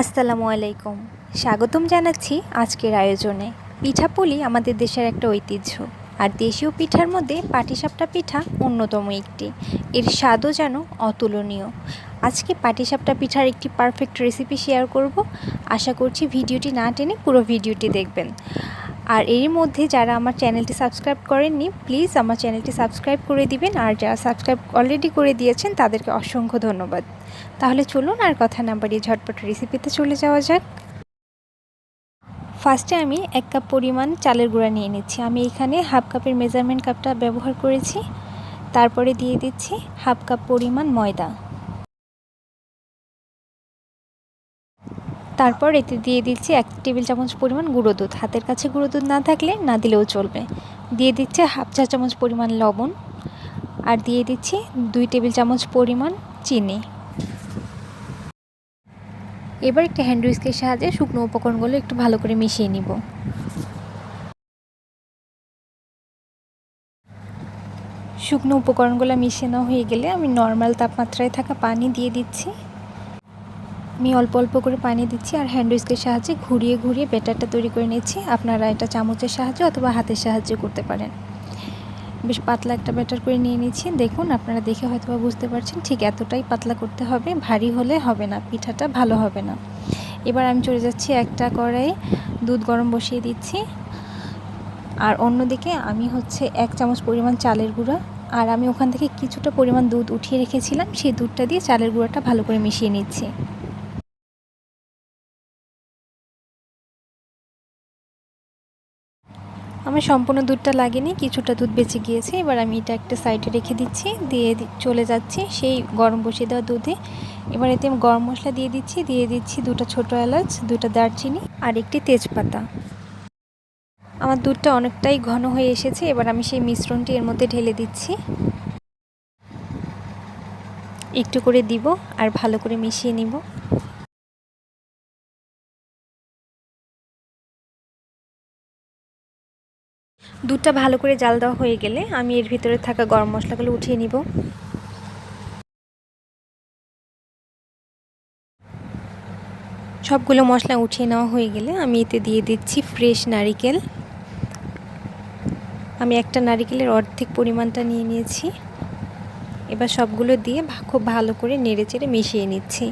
আসসালামু আলাইকুম। স্বাগতম জানাচ্ছি আজকের আয়োজনে। পিঠাপুলি আমাদের দেশের একটা ঐতিহ্য। আর দেশীয় পিঠার মধ্যে পাটিসাপটা পিঠা অন্যতম একটি। এর স্বাদও যেন অতুলনীয়। আজকে পাটিসাপটা পিঠার একটি পারফেক্ট রেসিপি শেয়ার করব। আশা করছি ভিডিওটি না টেনে পুরো ভিডিওটি দেখবেন। আর এর মধ্যে যারা আমার চ্যানেলটি সাবস্ক্রাইব করেননি, প্লিজ আমার চ্যানেলটি সাবস্ক্রাইব করে দিবেন। আর যারা সাবস্ক্রাইব অলরেডি করে দিয়েছেন, তাদেরকে অসংখ্য ধন্যবাদ। তাহলে চলুন আর কথা না বাড়িয়ে ঝটপট রেসিপিতে চলে যাওয়া যাক। ফার্স্টে আমি এক কাপ পরিমাণ চালের গুঁড়া নিয়ে নিচ্ছি। আমি এখানে হাফ কাপের মেজারমেন্ট কাপটা ব্যবহার করেছি। তারপরে দিয়ে দিচ্ছি হাফ কাপ পরিমাণ ময়দা। তারপর এতে দিয়ে দিচ্ছি এক টেবিল চামচ পরিমাণ গুঁড়ো দুধ। হাতের কাছে গুঁড়ো দুধ না থাকলে না দিলেও চলবে। দিয়ে দিচ্ছে হাফ চা চামচ পরিমাণ লবণ আর দিয়ে দিচ্ছি দুই টেবিল চামচ পরিমাণ চিনি। এবার একটা হ্যান্ড উইস্কের সাহায্যে শুকনো উপকরণগুলো একটু ভালো করে মিশিয়ে নিব। শুকনো উপকরণগুলো মিশানো হয়ে গেলে আমি নর্মাল তাপমাত্রায় থাকা পানি দিয়ে দিচ্ছি। আমি অল্প অল্প করে পানি দিচ্ছি আর হ্যান্ড উইস্কের সাহায্যে ঘুরিয়ে ঘুরিয়ে ব্যাটারটা তৈরি করে নিচ্ছি। আপনারা এটা চামচের সাহায্যে অথবা হাতের সাহায্যে করতে পারেন। বেশ পাতলা একটা ব্যাটার করে নিয়ে নিচ্ছি। দেখুন, আপনারা দেখে হয়তো বুঝতে পারছেন ঠিক এতটাই পাতলা করতে হবে। ভারী হলে হবে না, পিঠাটা ভালো হবে না। এবার আমি চলে যাচ্ছি একটা কড়াই দুধ গরম বসিয়ে দিচ্ছি। আর অন্যদিকে আমি হচ্ছে এক চামচ পরিমাণ চালের গুঁড়া। আর আমি ওখান থেকে কিছুটা পরিমাণ দুধ উঠিয়ে রেখেছিলাম। সেই দুধটা দিয়ে চালের গুঁড়াটা ভালো করে মিশিয়ে নিচ্ছি। আমার সম্পূর্ণ দুধটা লাগেনি, কিছুটা দুধ বেঁচে গিয়েছে। এবার আমি এটা একটা সাইডে রেখে দিচ্ছি, দিয়ে চলে যাচ্ছি সেই গরম বসিয়ে দেওয়া দুধে। এবার এতে আমি গরম মশলা দিয়ে দিচ্ছি দিয়ে দিচ্ছি দুটো ছোটো এলাচ, দুটো দারচিনি আর একটি তেজপাতা। আমার দুধটা অনেকটাই ঘন হয়ে এসেছে, এবার আমি সেই মিশ্রণটি এর মধ্যে ঢেলে দিচ্ছি। একটু করে দিব আর ভালো করে মিশিয়ে নিব। দুধটা ভালো করে জাল দেওয়া হয়ে গেলে আমি এর ভিতরে থাকা গরম মশলাগুলো উঠিয়ে নিব। সবগুলো মশলা উঠিয়ে নেওয়া হয়ে গেলে আমি এতে দিয়ে দিচ্ছি ফ্রেশ নারিকেল। আমি একটা নারিকেলের অর্ধেক পরিমাণটা নিয়ে নিয়েছি। এবার সবগুলো দিয়ে খুব ভালো করে নেড়ে চেড়ে মিশিয়ে নিচ্ছি।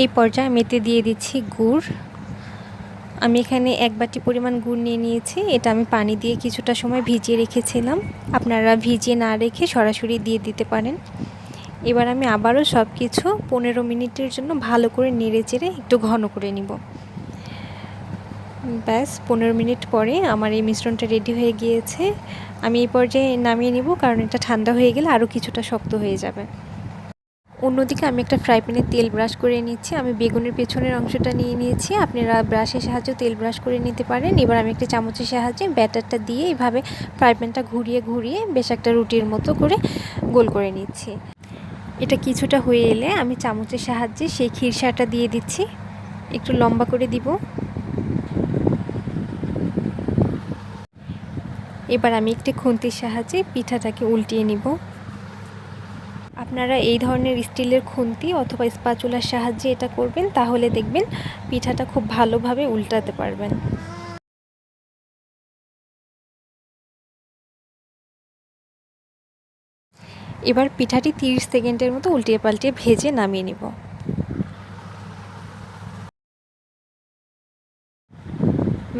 এই পর্যায়ে মেতে দিয়ে দিচ্ছি গুড়। আমি এখানে এক বাটি পরিমাণ গুড় নিয়ে নিয়েছি। এটা আমি পানি দিয়ে কিছুটা সময় ভিজিয়ে রেখেছিলাম। আপনারা ভিজিয়ে না রেখে সরাসরি দিয়ে দিতে পারেন। এবার আমি আবারও সব কিছু পনেরো মিনিটের জন্য ভালো করে নেড়ে চেড়ে একটু ঘন করে নিব। ব্যাস, পনেরো মিনিট পরে আমার এই মিশ্রণটা রেডি হয়ে গিয়েছে। আমি এই পর্যায়ে নামিয়ে নিব কারণ এটা ঠান্ডা হয়ে গেলে আরও কিছুটা শক্ত হয়ে যাবে। অন্যদিকে আমি একটা ফ্রাই প্যানে তেল ব্রাশ করে নিচ্ছি। আমি বেগুনের পেছনের অংশটা নিয়ে নিয়েছি। আপনারা ব্রাশের সাহায্যে তেল ব্রাশ করে নিতে পারেন। এবার আমি একটা চামচের সাহায্যে ব্যাটারটা দিয়ে এইভাবে ফ্রাই প্যানটা ঘুরিয়ে ঘুরিয়ে বেশ একটা রুটির মতো করে গোল করে নিচ্ছি। এটা কিছুটা হয়ে এলে আমি চামচের সাহায্যে সেই খিরসাটা দিয়ে দিচ্ছি। একটু লম্বা করে দিব। এবার আমি একটি খুন্তির সাহায্যে পিঠাটাকে উল্টিয়ে নিব। আপনারা এই ধরনের স্টিলের খুন্তি অথবা স্পাচুলার সাহায্যে এটা করবেন, তাহলে দেখবেন পিঠাটা খুব ভালোভাবে উল্টাতে পারবেন। এবার পিঠাটি 30 সেকেন্ডের মতো উল্টিয়ে পাল্টিয়ে ভেজে নামিয়ে নিব।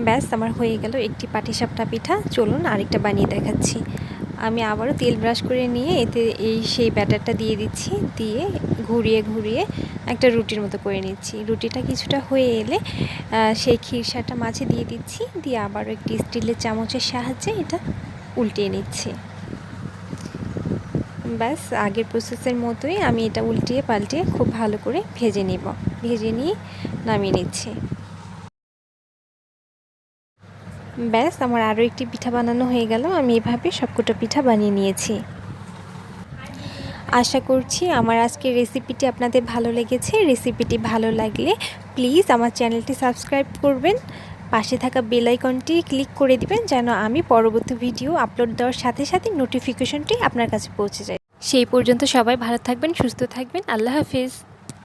ব্যাস, আমার হয়ে গেল একটি পাটিসাপটা পিঠা। চলুন আরেকটা বানিয়ে দেখাচ্ছি। আমি আবারও তেল ব্রাশ করে নিয়ে এতে এই সেই ব্যাটারটা দিয়ে দিচ্ছি, দিয়ে ঘুরিয়ে ঘুরিয়ে একটা রুটির মতো করে নিচ্ছি। রুটিটা কিছুটা হয়ে এলে সেই খিরসাটা মাঝে দিয়ে দিচ্ছি, দিয়ে আবারও একটি স্টিলের চামচের সাহায্যে এটা উল্টিয়ে নিচ্ছি। ব্যাস, আগের প্রসেসের মতোই আমি এটা উল্টিয়ে পাল্টিয়ে খুব ভালো করে ভেজে নিব। ভেজে নিয়ে নামিয়ে নিচ্ছি। ব্যাস, আমার আরও একটি পিঠা বানানো হয়ে গেল। আমি এভাবে সবকটা পিঠা বানিয়ে নিয়েছি। আশা করছি আমার আজকের রেসিপিটি আপনাদের ভালো লেগেছে। রেসিপিটি ভালো লাগলে প্লিজ আমার চ্যানেলটি সাবস্ক্রাইব করবেন। পাশে থাকা বেল আইকনটি ক্লিক করে দিবেন যেন আমি পরবর্তী ভিডিও আপলোড দেওয়ার সাথে সাথে নোটিফিকেশনটি আপনার কাছে পৌঁছে যায়। সেই পর্যন্ত সবাই ভালো থাকবেন, সুস্থ থাকবেন। আল্লাহ হাফিজ।